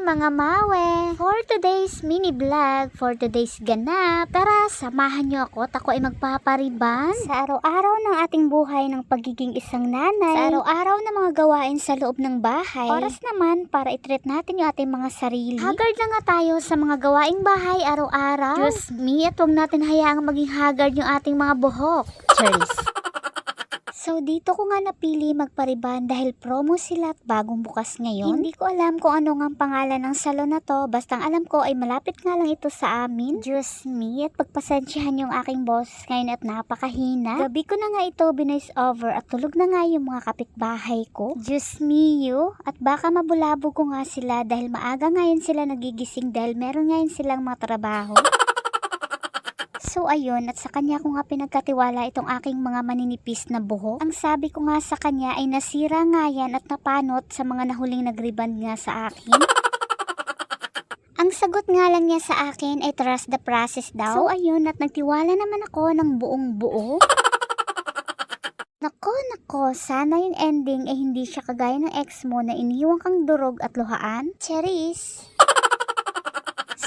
mga mawe! For today's mini vlog, for today's ganap, tara samahan niyo ako at ako ay magpapariban sa araw-araw ng ating buhay ng pagiging isang nanay, sa araw-araw na mga gawain sa loob ng bahay, oras naman para i-treat natin yung ating mga sarili. Haggard na nga tayo sa mga gawaing bahay araw-araw. Diyos me, at huwag natin hayaang maging haggard yung ating mga buhok. Cheers! So dito ko nga napili magpariban dahil promo sila at bagong bukas ngayon. Hindi ko alam kung ano nga ang pangalan ng salon na to. Basta alam ko ay malapit nga lang ito sa amin. Diyos me, at pagpasensyahan yung aking boss ngayon at napakahina. Gabi ko na nga ito binoise over at tulog na nga yung mga kapitbahay ko. Diyos me you. At baka mabulabog ko nga sila dahil maaga ngayon sila nagigising dahil meron ngayon silang mga trabaho. So ayun, at sa kanya ko nga pinagkatiwala itong aking mga maninipis na buhok. Ang sabi ko nga sa kanya ay nasira nga yan at napanot sa mga nahuling nagriband nga sa akin. Ang sagot nga lang niya sa akin ay trust the process daw. So ayun, at nagtiwala naman ako ng buong buo. Nako, nako, sana yung ending ay hindi siya kagaya ng ex mo na iniwan kang durog at luhaan. Cheris!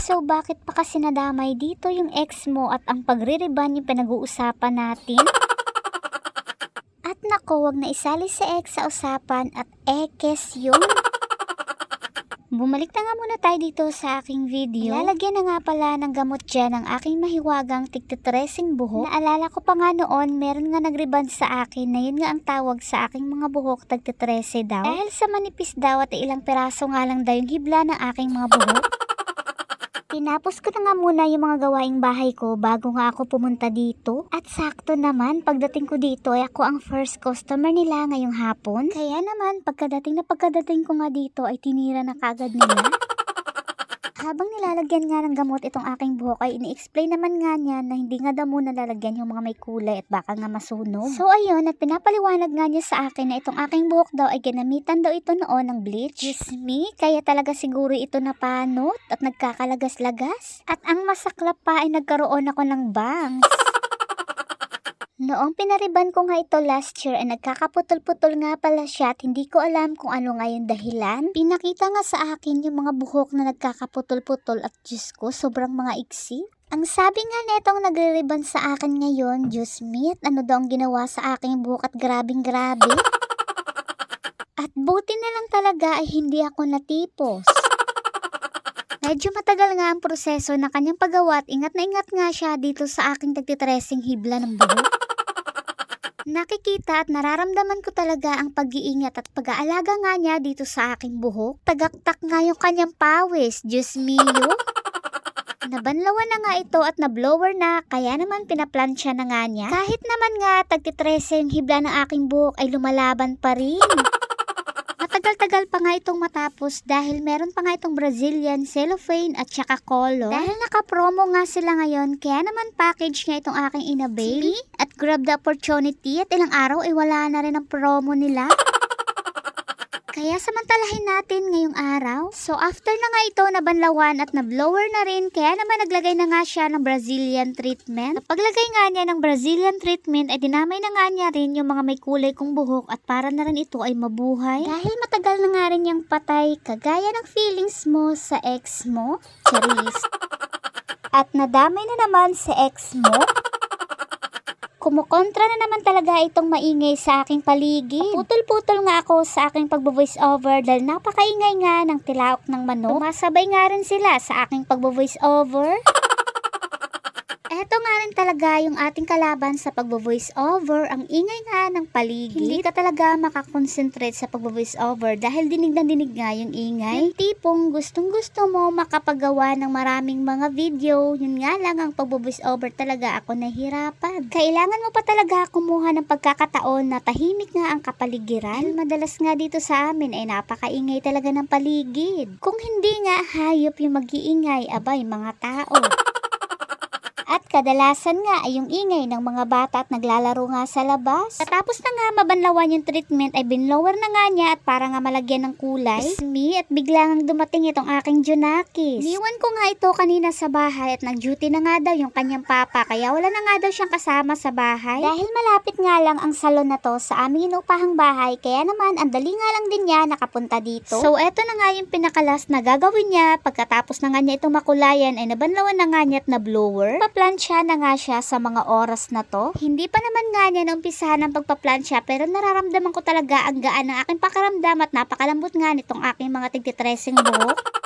So bakit pa kasi nadamay dito yung ex mo at ang pagririban yung pinag-uusapan natin? At nako, wag na isali si ex sa usapan at ekes yun. Bumalik na nga muna tayo dito sa aking video. Lalagyan na nga pala ng gamot dyan ang aking mahiwagang tigtitresing buhok. Naalala ko pa nga noon, meron nga nagriband sa akin na yun nga ang tawag sa aking mga buhok tagtitrese daw. Dahil sa manipis daw at ilang peraso nga lang daw yung hibla ng aking mga buhok. Tinapos ko na nga muna yung mga gawaing bahay ko bago nga ako pumunta dito. At sakto naman, pagdating ko dito ay ako ang first customer nila ngayong hapon. Kaya naman, pagkadating na pagkadating ko nga dito ay tinira na kagad nila. Habang nilalagyan nga ng gamot itong aking buhok ay ini-explain naman nga niya na hindi nga daw muna lalagyan yung mga may kulay at baka nga masunog. So ayun, at pinapaliwanag nga niya sa akin na itong aking buhok daw ay ginamitan daw ito noon ng bleach. Yes me, kaya talaga siguro ito napanot at nagkakalagas-lagas. At ang masaklap pa ay nagkaroon ako ng bangs. Noong pinariban ko nga ito last year ay nagkakaputol-putol nga pala siya at hindi ko alam kung ano nga yung dahilan. Pinakita nga sa akin yung mga buhok na nagkakaputol-putol at Diyos ko, sobrang mga iksi. Ang sabi nga netong nagre-ribbon sa akin ngayon, Diyos me, at ano daw ang ginawa sa aking buhok at grabing grabe. At buti na lang talaga ay hindi ako natipos. Medyo matagal nga ang proseso na kanyang paggawa at ingat na ingat nga siya dito sa aking tagtitresing hibla ng buhok. Nakikita at nararamdaman ko talaga ang pag-iingat at pag-aalaga nga niya dito sa aking buhok. Tagaktak nga yung kanyang pawis, Diyos mio. Nabanlawan na nga ito at na-blower na, kaya naman pinaplansya na nga niya. Kahit naman nga tagtitrese yung hibla ng aking buhok ay lumalaban pa rin. Matagal-tagal pa nga itong matapos dahil meron pa nga itong Brazilian, cellophane at saka color. Dahil naka-promo nga sila ngayon, kaya naman package nga itong aking inabail. At grab the opportunity at ilang araw ay wala na rin ang promo nila. Kaya samantalahin natin ngayong araw. So after na nga ito nabanlawan at na-blower na rin, kaya naman naglagay na nga siya ng Brazilian treatment. At paglagay nga niya ng Brazilian treatment ay dinamay na nga niya rin yung mga may kulay kong buhok at para na rin ito ay mabuhay. Dahil matagal na nga rin yung patay, kagaya ng feelings mo sa ex mo, Charis. At nadamay na naman sa ex mo, Kumukontra na naman talaga itong maingay sa aking paligid. Putol-putol nga ako sa aking pagbo-voice over dahil napakaingay nga ng tilaok ng manok. Tumasabay nga rin sila sa aking pagbo-voice over. Eto nga rin talaga yung ating kalaban sa pagbo-voice over, ang ingay nga ng paligid. Hindi ka talaga makakonsentrate sa pagbo-voice over dahil dinig na dinig nga yung ingay. Yung tipong gustong gusto mo makapagawa ng maraming mga video, yun nga lang ang pagbo-voice over talaga ako nahirapan. Kailangan mo pa talaga kumuha ng pagkakataon na tahimik nga ang kapaligiran. Madalas nga dito sa amin ay napakaingay talaga ng paligid. Kung hindi nga hayop yung mag-iingay, abay mga tao. Kadalasan nga ay yung ingay ng mga bata at naglalaro nga sa labas. Tapos na nga mabanlawan yung treatment ay binlower na nga niya at para nga malagyan ng kulay. me at bigla ngang dumating itong aking Junakis. Niwan ko nga ito kanina sa bahay at nag-duty na nga daw yung kanyang papa kaya wala na nga daw siyang kasama sa bahay. Dahil malapit nga lang ang salon na to sa aming inupahang bahay kaya naman ang dali nga lang din niya nakapunta dito. So eto na nga yung pinakalas na gagawin niya pagkatapos na nga niya itong makulayan ay nabanlawan na nga niya at na blower. Paplansya na nga siya sa mga oras na to. Hindi pa naman nga niya naumpisahan ang pagpaplansya pero nararamdaman ko talaga ang gaan ng aking pakaramdam at napakalambot nga nitong aking mga tigtitresing buhok.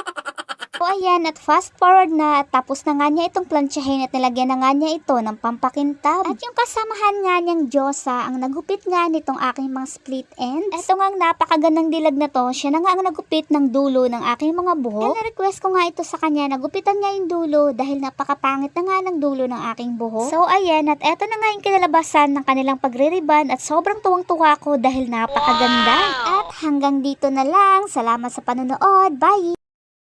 Ayan, at fast forward na at tapos na nga niya itong plansyahin at nilagyan na nga niya ito ng pampakintab. At yung kasamahan nga niyang Diyosa ang nagupit nga nitong aking mga split ends. Ito nga ang napakagandang dilag na to, siya na nga ang nagupit ng dulo ng aking mga buhok. And na-request ko nga ito sa kanya, nagupitan nga yung dulo dahil napakapangit na nga ng dulo ng aking buhok. So ayan, at eto na nga yung kinalabasan ng kanilang pagre-ribbon at sobrang tuwang-tuwa ko dahil napakaganda. At hanggang dito na lang, salamat sa panonood, bye!